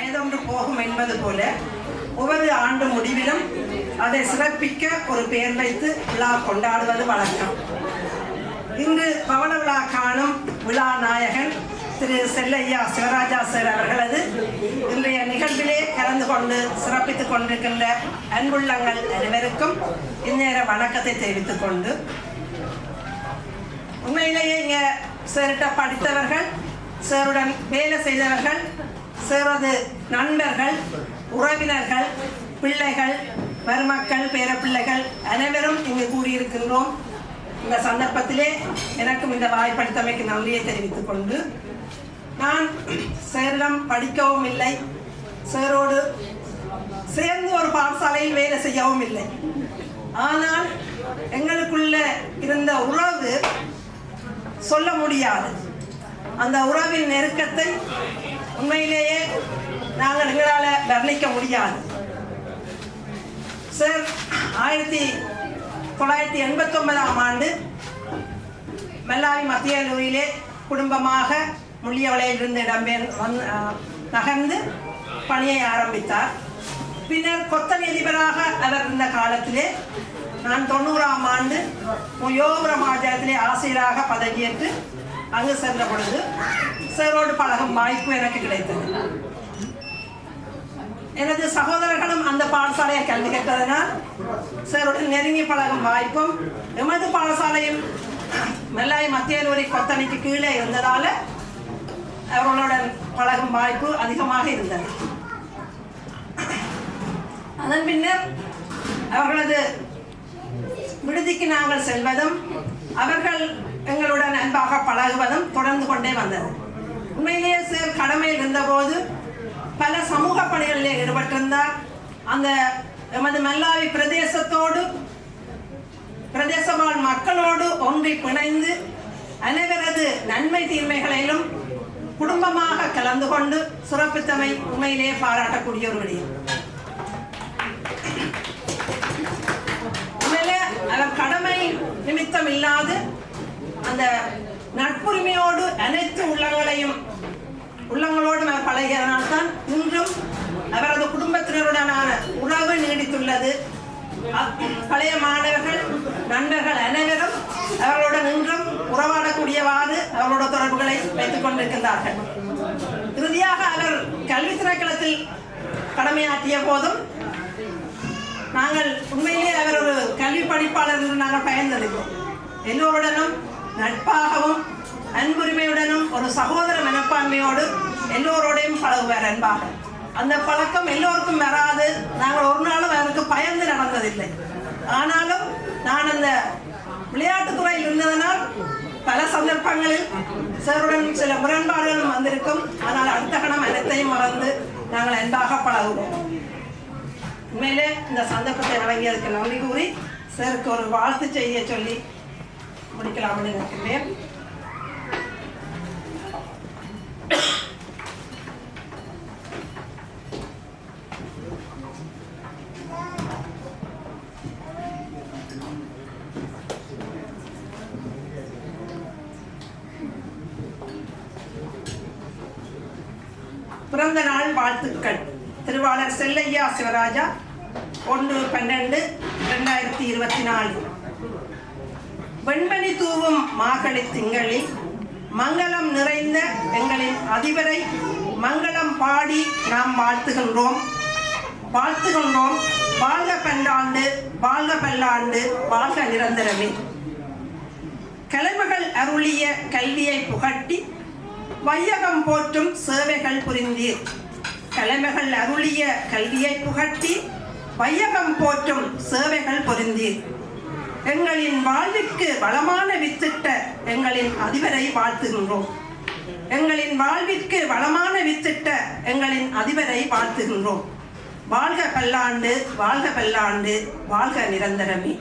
வயதொன்று போகும் என்பது போல ஒவ்வொரு ஆண்டு முடிவிலும் அதை சிறப்பிக்க ஒரு பெயர் வைத்து விழா கொண்டாடுவது வழக்கம். இன்று பவள விழா காணும் விழா நாயகன் திரு செல்லையா சிவராஜா சார் அவர்களது இன்றைய நிகழ்விலே கலந்து கொண்டு சிறப்பித்துக் கொண்டிருக்கின்ற அன்புள்ளங்கள் அனைவருக்கும் இந்நேர வணக்கத்தை தெரிவித்துக் கொண்டு உண்மையிலேயே இங்கே சேரிட்ட படித்தவர்கள் சேருடன் வேலை செய்தவர்கள் சிறது நண்பர்கள் உறவினர்கள் பிள்ளைகள் மருமக்கள் பேரப்பிள்ளைகள் அனைவரும் இங்கு கூடியிருக்கின்றோம். இந்த சந்தர்ப்பத்திலே எனக்கும் இந்த வாய்ப்பளித்தமைக்கு நன்றியை தெரிவித்துக் கொண்டு நான் சேரிடம் படிக்கவும் இல்லை. சேரோடு சேர்ந்து ஒரு பாடசாலையில் வேலை செய்யவும் இல்லை. ஆனால் எங்களுக்குள்ள இருந்த உறவு சொல்ல முடியாது. அந்த உறவின் நெருக்கத்தை உண்மையிலேயே நாங்கள் எங்களால் வர்ணிக்க முடியாது. சார் ஆயிரத்தி தொள்ளாயிரத்தி எண்பத்தொன்பதாம் ஆண்டு மல்லாவி மத்திய கல்லூரியிலே குடும்பமாக முள்ளியவளையிலிருந்து இடம்பெயர் வந்து நகர்ந்து பணியை ஆரம்பித்தார். பின்னர் கொத்த நீதிபராக அவர் இருந்த காலத்திலே நான் தொண்ணூறாம் ஆண்டு யோகபுர மாஜத்திலே ஆசிரியராக பதவியேற்று அங்கு சென்ற பொழுது சாரோடு பழகும் வாய்ப்பு எனக்கு கிடைத்தது. எனது சகோதரர்களும் அந்த பாடசாலையை கல்வி கற்றதனால் சாருடன் நெருங்கி பழகும் வாய்ப்பும் எமது பாடசாலையும் மெல்லாய் மத்தியலூரி கொத்தணிக்கு கீழே இருந்ததால அவர்களுடன் பழகும் வாய்ப்பு அதிகமாக இருந்தது. அதன் பின்னர் அவர்களது விடுதிக்கு நாங்கள் செல்வதும் அவர்கள் எங்களுடன் அன்பாக பழகுவதும் தொடர்ந்து கொண்டே வந்தது. உண்மையிலேயே சார் கடமையில் இருந்தபோது பல சமூக பணிகளிலே ஈடுபட்டிருந்தார். அந்த எமது மல்லாவி பிரதேசத்தோடு பிரதேச வாழ் மக்களோடு ஒன்றி பிணைந்து அனைவரது நன்மை தீர்மைகளிலும் குடும்பமாக கலந்து கொண்டு சிறப்பித்தமை உண்மையிலேயே பாராட்டக்கூடிய ஒரு விடயம். உண்மையிலே அவர் கடமை நிமித்தம் இல்லாது அந்த நட்புரிமையோடு அனைத்து உள்ளங்களையும் உள்ளங்களோடு நான் பழகியதனால் தான் இன்றும் அவரது குடும்பத்தினருடனான உறவு நீடித்துள்ளது. பழைய மாணவர்கள் நண்பர்கள் அனைவரும் அவர்களுடன் இன்றும் உறவாடக்கூடியவாறு அவர்களோட தொடர்புகளை வைத்துக் கொண்டிருக்கின்றார்கள். இறுதியாக அவர் கல்வி திணைக்களத்தில் கடமையாற்றிய போதும் நாங்கள் உண்மையிலே அவர் ஒரு கல்வி படிப்பாளர் என்று நாங்கள் பயந்தளிப்போம் எல்லோருடனும் நட்பாகவும் அன்புரிமையுடனும் ஒரு சகோதர மனப்பான்மையோடு எல்லோரோடையும் பழகுவார் அன்பாக. அந்த பழக்கம் எல்லோருக்கும் வராது. நாங்கள் ஒரு நாளும் அவருக்கு பயந்து நடந்ததில்லை. ஆனாலும் நான் அந்த விளையாட்டுத்துறையில் இருந்ததனால் பல சந்தர்ப்பங்களில் சாருடன் சில முரண்பாடுகளும் வந்திருக்கும். ஆனால் அடுத்த கணம் அனைத்தையும் மறந்து நாங்கள் அன்பாக பழகுவோம். உண்மையிலே இந்த சந்தர்ப்பத்தை வழங்கியதுக்கு நன்றி கூறி சாருக்கு ஒரு வாழ்த்து செய்ய சொல்லி முடிக்கலாம்னு நினைக்கிறேன் பிறந்த நாள் வாழ்த்துக்கள். திருவாளர் செல்லையா சிவராஜா ஒன்று பன்னெண்டு ரெண்டாயிரத்தி இருபத்தி நாலு. வெண்மணி தூவும் மாகழி திங்களில் மங்களம் நிறைந்த எங்களின் அதிபரை மங்களம் பாடி நாம் வாழ்த்துகின்றோம். வாழ்த்துகின்றோம். வாழ்க பல்லாண்டு வாழ்க பல்லாண்டு வாழ்க நிரந்தரமே. கிழமைகள் அருளிய கல்வியை புகட்டி வையகம் போற்றும் சேவைகள் புரிந்தீர். கிழமைகள் அருளிய கல்வியை புகட்டி வையகம் போற்றும் சேவைகள் பொருந்தீர். எங்களின் வாழ்விற்கு வளமான வித்திட்ட எங்களின் அதிபரை வாழ்த்துகின்றோம். எங்களின் வாழ்விற்கு வளமான வித்திட்ட எங்களின் அதிபரை வாழ்த்துகின்றோம். வாழ்க பல்லாண்டு வாழ்க பல்லாண்டு வாழ்க நிரந்தரமே.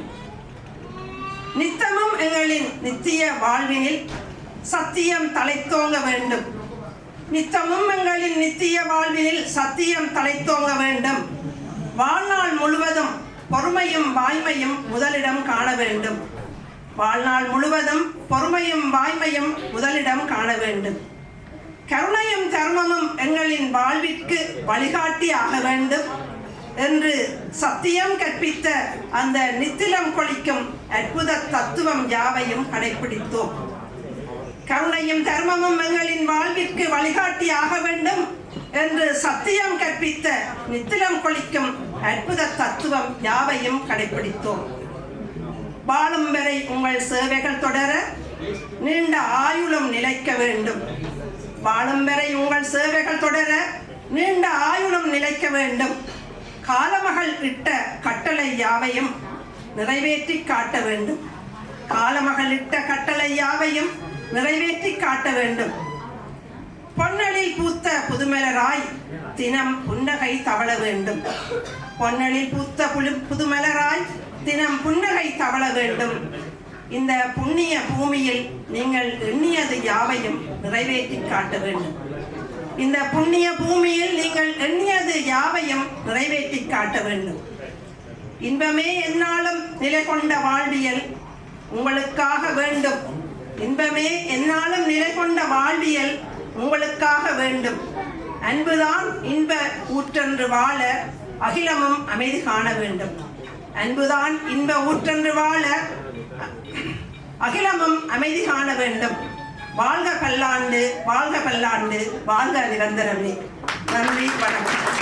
நித்தமும் எங்களின் நித்திய வாழ்வினில் சத்தியம் தலைத்தோங்க வேண்டும். நித்தமும் எங்களின் நித்திய வாழ்வினில் சத்தியம் தலைத்தோங்க வேண்டும். வாழ்நாள் முழுவதும் பொறுமையும் வாய்மையும் முதலிடம் காண வேண்டும். வாழ்நாள் முழுவதும் பொறுமையும் வாய்மையும் முதலிடம் காண வேண்டும். கருணையும் தர்மமும் எங்களின் வாழ்விற்கு வழிகாட்டியாக வேண்டும் என்று சத்தியம் கற்பித்த அந்த நித்திலம் கொளிக்கும் அற்புத தத்துவம் யாவையும் கடைபிடித்தோம் கருணையும் தர்மமும் எங்களின் வாழ்விற்கு வழிகாட்டியாக வேண்டும். என்று சத்தியம் கற்பித்த நித்திலம் கொளிக்கும் அற்புத தத்துவம் யாவையும் கடைபிடித்தோம் வாழும் வரை உங்கள் சேவைகள் தொடர நீண்ட ஆயுளும் நிலைக்க வேண்டும். வாழும் வரை உங்கள் சேவைகள் தொடர நீண்ட ஆயுளும் நிலைக்க வேண்டும். காலமகள் இட்ட கட்டளை யாவையும் நிறைவேற்றி காட்ட வேண்டும். காலமகள் இட்ட கட்டளை யாவையும் நிறைவேற்றி காட்ட வேண்டும். புதுமலராய் தினம் புன்னகை தவழ வேண்டும். பொன்னலில் பூத்த புலு புதுமலராய் தினம் புன்னகை தவழ வேண்டும். இந்த புண்ணிய பூமியில் நீங்கள் எண்ணியது யாவையும் நிறைவேற்றி காட்ட வேண்டும். இந்த புண்ணிய பூமியில் நீங்கள் எண்ணியது யாவையும் நிறைவேற்றி காட்ட வேண்டும். இன்பமே என்னாலும் நிலை கொண்ட வாழ்வியல் உங்களுக்காக வேண்டும். இன்பமே என்னாலும் நிலை கொண்ட வாழ்வியல் உங்களுக்காக வேண்டும். அன்புதான் இன்ப ஊற்றென்று வாழ அகிலமும் அமைதி காண வேண்டும். அன்புதான் இன்ப ஊற்றென்று வாழ அகிலமும் அமைதி காண வேண்டும். வாழ்க பல்லாண்டு வாழ்க பல்லாண்டு வாழ்க நிரந்தரமே. நன்றி வணக்கம்.